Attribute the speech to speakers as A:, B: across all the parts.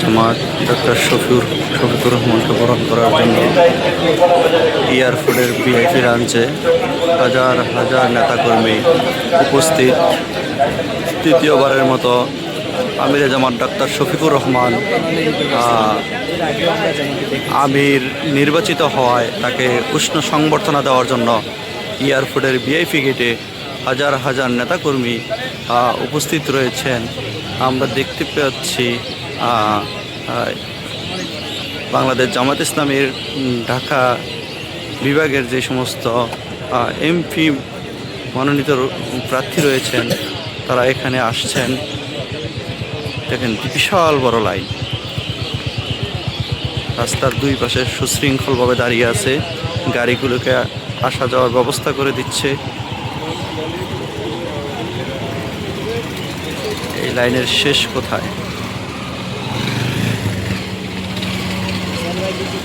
A: জামাত doctor Shafiur Shafiqur রহমানকে বরণ করার জন্য এয়ারফোর্টের ভিআইপি লাঞ্চে হাজার হাজার নেতাকর্মী উপস্থিত। তৃতীয়বারের মতো আমিরে জামাত ডাক্তার শফিকুর রহমান আমির নির্বাচিত হওয়ায় তাকে উষ্ণ সংবর্ধনা দেওয়ার জন্য এয়ারপোর্টের ভিআইপি গেটে হাজার হাজার নেতাকর্মী উপস্থিত রয়েছেন। আমরা দেখতে পাচ্ছি বাংলাদেশ জামাত ইসলামের ঢাকা বিভাগের যে সমস্ত এমপি মনোনীত প্রার্থী রয়েছেন, তারা এখানে আসছেন। দেখেন, বিশাল বড় লাইন। রাস্তার দুই পাশে সুশৃঙ্খলভাবে দাঁড়িয়ে আছে। গাড়িগুলোকে আসা যাওয়ার ব্যবস্থা করে দিচ্ছে। এই লাইনের শেষ কোথায়?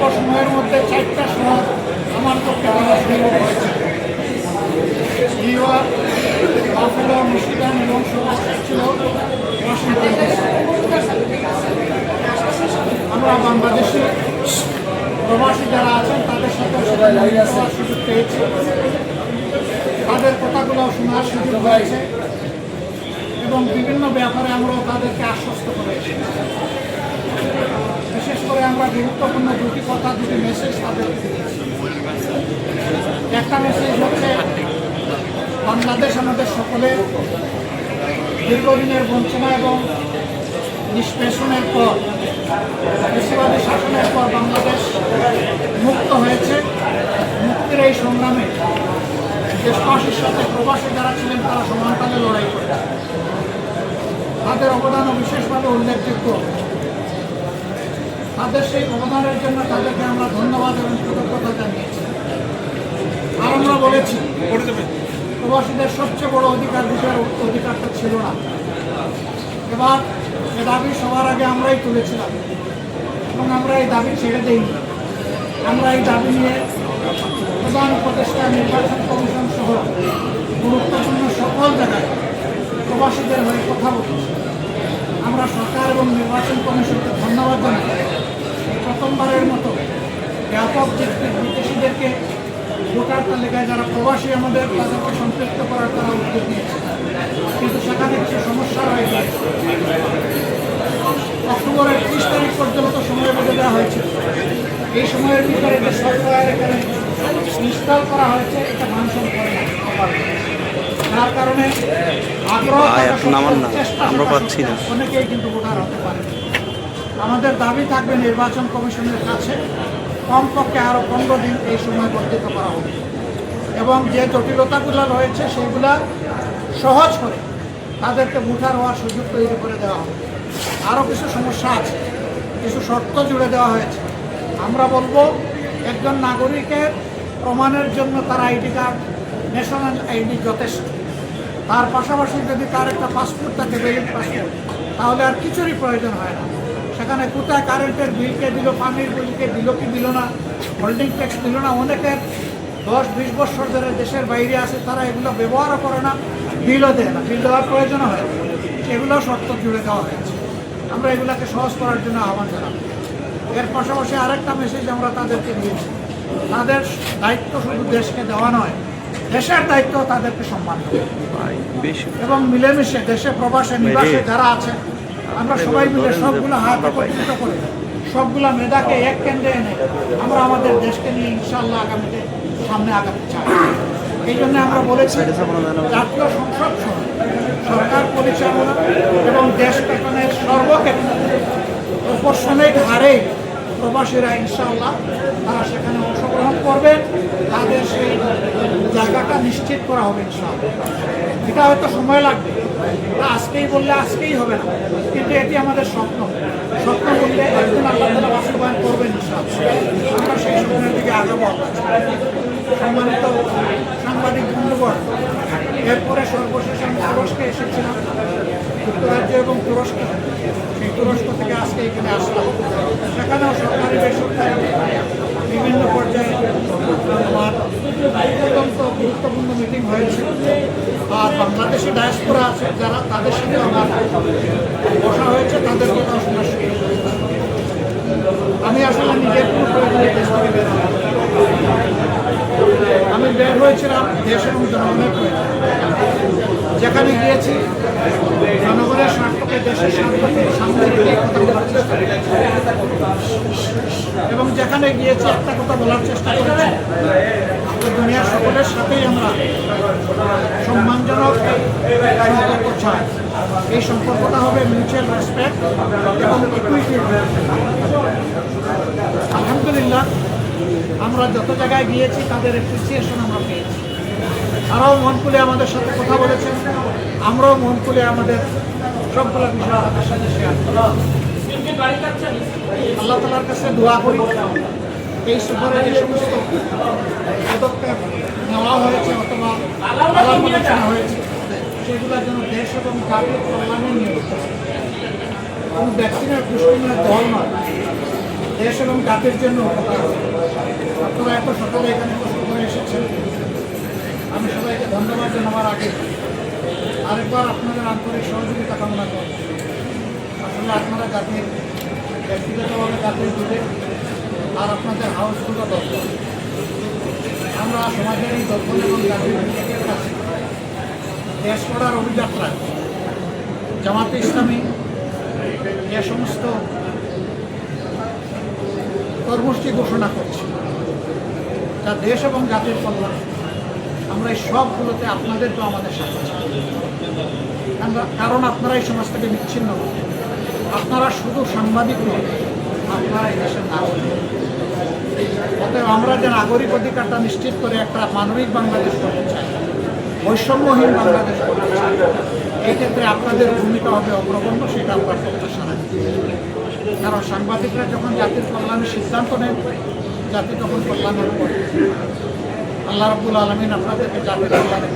B: অল্প সময়ের মধ্যে চারটা শহর আমার পক্ষে দেওয়া সম্ভব হয়েছে আমরা বাংলাদেশে প্রবাসী যারা আছেন, তাদের সাথে সুযোগ পেয়েছি। তাদের কথাগুলো শোনার সুযোগ হয়েছে এবং বিভিন্ন ব্যাপারে আমরাও তাদেরকে আশ্বস্ত করেছি। বিশেষ করে আমরা গুরুত্বপূর্ণ দুটি কথা, দুটি মেসেজ তাদেরকে একটা মেসেজ হচ্ছে, বাংলাদেশ আমাদের সকলের দীর্ঘদিনের বঞ্চনা এবং নিষ্পেষণের পর বেশিবাদী শাসনের পর বাংলাদেশ মুক্ত হয়েছে। মুক্তির এই সংগ্রামে দেশবাসীর সাথে প্রবাসী যারা ছিলেন, তারা সমানকালে লড়াই করেছে তাদের অবদানও বিশেষভাবে উল্লেখযোগ্য। তাদের সেই অবদানের জন্য তাদেরকে আমরা ধন্যবাদ এবং কৃতজ্ঞতা জানিয়েছি। আর আমরা বলেছি, প্রবাসীদের সবচেয়ে বড় অধিকার বিষয়ের অধিকারটা ছিল না। এবার এ দাবি সবার আগে আমরাই তুলেছিলাম এবং আমরা এই দাবি ছেড়ে দিইনি। আমরা এই দাবি নিয়ে প্রধান উপদেষ্টা, নির্বাচন কমিশন সহ গুরুত্বপূর্ণ সকল জায়গায় প্রবাসীদের হয়ে কথা বলেছি। আমরা সরকার এবং নির্বাচন কমিশনকে ধন্যবাদ জানাই প্রথমবারের মতো বিদেশিদেরকে ভোটার তালিকায় যারা প্রবাসী আমাদের তাদেরকে সম্পৃক্ত করার তারা উদ্যোগ নিয়েছে। কিন্তু সেখানে কিছু সমস্যা রয়ে গেছে অক্টোবরের ত্রিশ তারিখ পর্যন্ত সময় বেঁধে দেওয়া হয়েছে। এই সময়ের ভিতরে যে সফটওয়্যার এখানে ইনস্টল করা হয়েছে এটা ফাংশন করে না যার কারণে আগ্রহ
A: আমরা পাচ্ছি না।
B: অনেকেই কিন্তু ভোটার হতে পারে আমাদের দাবি থাকবে নির্বাচন কমিশনের কাছে। কমপক্ষে আরও পনেরো দিন এই সময় বর্ধিত করা হবে। এবং যে জটিলতাগুলো রয়েছে, সেগুলা সহজ করে তাদেরকে ভোটার হওয়ার সুযোগ তৈরি করে দেওয়া হবে। আরও কিছু সমস্যা আছে, কিছু শর্ত জুড়ে দেওয়া হয়েছে। আমরা বলব, একজন নাগরিকের প্রমাণের জন্য তার আইডি কার্ড, ন্যাশনাল আইডি যথেষ্ট। তার পাশাপাশি যদি তার একটা পাসপোর্ট থাকে ভ্যালিড পাসপোর্ট, তাহলে আর কিছুরই প্রয়োজন হয় না। সেখানে কোথায় কারেন্টের বিলকে দিল পানির বিলকে দিল কি দিল না হোল্ডিং ট্যাক্স দিল না অনেকের দশ বিশ বছর ধরে দেশের বাইরে আছে তারা এগুলো ব্যবহারও করে না বিলও দেয় না। বিল দেওয়ার প্রয়োজন হয়। এগুলো শর্ত জুড়ে দেওয়া হয়েছে। আমরা এগুলাকে সহজ করার জন্য আহ্বান জানাব। এর পাশাপাশি আরেকটা মেসেজ আমরা তাদেরকে দিয়েছি। তাদের দায়িত্ব শুধু দেশকে দেওয়া নয় দেশের দায়িত্ব তাদেরকে সম্মান এবং মিলেমিশে দেশে প্রবাসে নিবাসে যারা আছে আমরা সবাই মিলে সবগুলো হাত একত্রিত করে, সবগুলো মেধাকে এক কেন্দ্রে এনে আমরা আমাদের দেশকে নিয়ে ইনশাল্লাহ আগামীতে সামনে আগাতে চাই। এই জন্য আমরা বলেছি, জাতীয় সংসদ সহ সরকার পরিচালনা এবং দেশ গঠনের সর্বক্ষেত্রে প্রপোর্শনেট হারে প্রবাসীরা ইনশাআল্লাহ তারা সেখানে অংশগ্রহণ করবেন তাদের সেই জায়গাটা নিশ্চিত করা হবে ইনশাআল্লাহ। এটা হয়তো সময় লাগবে। আজকেই বললে আজকেই হবে না। কিন্তু এটি আমাদের স্বপ্ন। স্বপ্ন বললে একদিন আল্লাহ বাস্তবায়ন করবেন আমরা সেই স্বপ্নের দিকে আগাবো। সম্মানিত সাংবাদিক বন্ধুগণ, এরপরে সর্বশেষ আমি তুরস্কে এসেছিলাম। যুক্তরাজ্য এবং তুরস্ক। সেই তুরস্ক থেকে আজকে এখানে আসলাম। সেখানেও সরকারি বেসরকারি বিভিন্ন পর্যায়ে আমার অত্যন্ত গুরুত্বপূর্ণ মিটিং হয়েছে। আর বাংলাদেশি ডায়াসপোরা আছে, যারা তাদের সাথে আমার বসা হয়েছে তাদের কথা শোনার আমি আসলে নিজের কোনো প্রয়োজনে দেশ থেকে বের আমি বের হয়েছিলাম দেশ এবং জনগণের প্রয়োজনে। যেখানে গিয়েছি এবং যেখানে গিয়েছি একটা কথা বলার চেষ্টা করেছি যে দুনিয়ার সকলের সাথেই আমরা সম্মানজনক সম্পর্ক চাই। এই সম্পর্কটা হবে মিউচুয়াল রেসপেক্ট এবং ইকুইটি আলহামদুলিল্লাহ, আমরা যত জায়গায় গিয়েছি, তাদের অ্যাপ্রিসিয়েশন আমরা পেয়েছি। তারাও মন খুলে আমাদের সাথে কথা বলেছেন। আমরাও মন খুলে আমাদের সবগুলো বিষয় আমাদের সাথে শেয়ার আল্লাহ তালার কাছে দোয়া করি। এই সফরে যে সমস্ত পদক্ষেপ নেওয়া হয়েছে অথবা আলাপ হয়েছে সেগুলো যেন দেশ এবং জাতীয় কল্যাণে নিয়োজিত। কোনো ব্যক্তির দুষ্কর্মের দল নয় দেশ এবং জাতির জন্য উপকার। আপনারা এত সকালে এখানে কষ্ট করে এসেছেন। আমি সবাইকে ধন্যবাদ জানাবার আগে আরেকবার আপনাদের আন্তরিক সহযোগিতা কামনা করি আসলে আপনারা জাতির ব্যক্তিগতভাবে জাতির দূরে আর আপনাদের হাউসগুলো দরকার আমরা সমাজের এই দর্শন এবং জাতির বিবেকের কাছে। দেশ করার অভিযাত্রায় জামাতে ইসলামী যে সমস্ত কর্মসূচি ঘোষণা করছে। যা দেশ এবং জাতির কল্যাণ। আমরা এই সবগুলোতে আপনাদেরকেও আমাদের সাথে কারণ আপনারা এই সমাজ থেকে বিচ্ছিন্ন আপনারা শুধু সাংবাদিক নন, আপনারা এই দেশের নাগরিক। অতএব আমরা যে নাগরিক অধিকারটা নিশ্চিত করে একটা মানবিক বাংলাদেশ করতে চাই, বৈষম্যহীন বাংলাদেশ করতে চাই এই ক্ষেত্রে আপনাদের ভূমিকা হবে অগ্রগণ্য, সেটা আমরা প্রত্যাশা রাখি। কারণ সাংবাদিকরা যখন জাতির কল্যাণের সিদ্ধান্ত নেন, জাতি তখন কল্যাণের পর আল্লাহ রব্বুল আলমিন আপনাদেরকে জাতির কল্যাণে